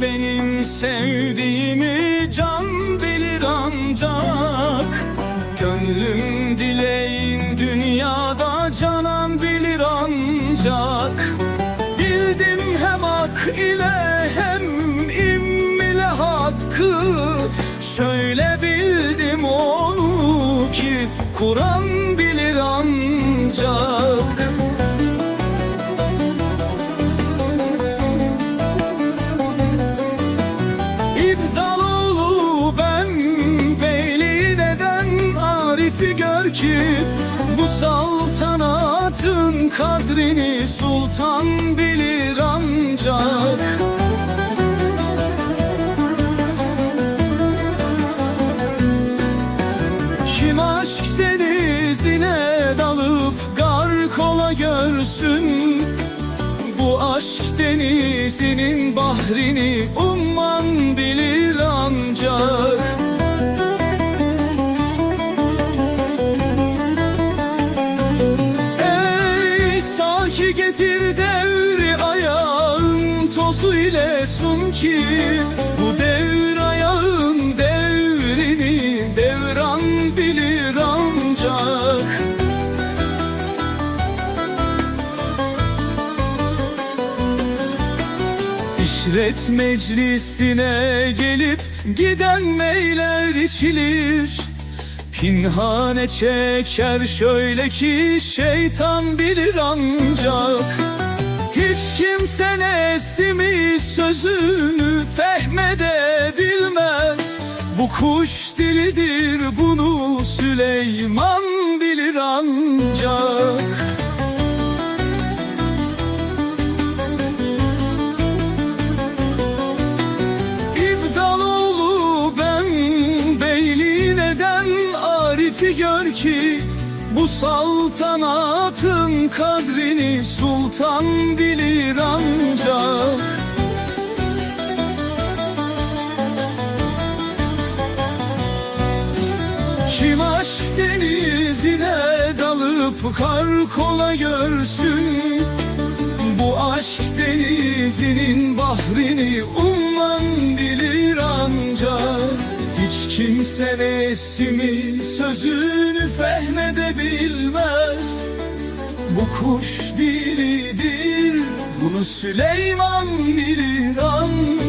benim sevdiğimi can bilir ancak. Gönlüm dileğin dünyada canan bilir ancak. Bildim hem hak ile hem im ile hakkı. Şöyle bildim onu ki Kur'an bilir ancak ki Bu saltanatın kadrini sultan bilir ancak. Kim aşk denizine dalıp gar kola görsün? Bu aşk denizinin bahrini umman bilir tozu ile sun ki Bu devr ayağın devrini devran bilir ancak. İşret meclisine gelip giden meyler içilir. Pinhane çeker şöyle ki şeytan bilir ancak Hiç kimse nesimi sözünü fehmedebilmez. Bu kuş dilidir bunu Süleyman bilir ancak. İbdaloğlu ben beyliğin eden Arif'i gör ki bu saltanatın kadrini sultan bilir ancak. Kim aşk denizine dalıp kar kola görsün? Bu aşk denizinin bahrini umman Kimse nesimi sözünü fehmedebilmez Bu kuş dilidir bunu Süleyman bilir. Ancak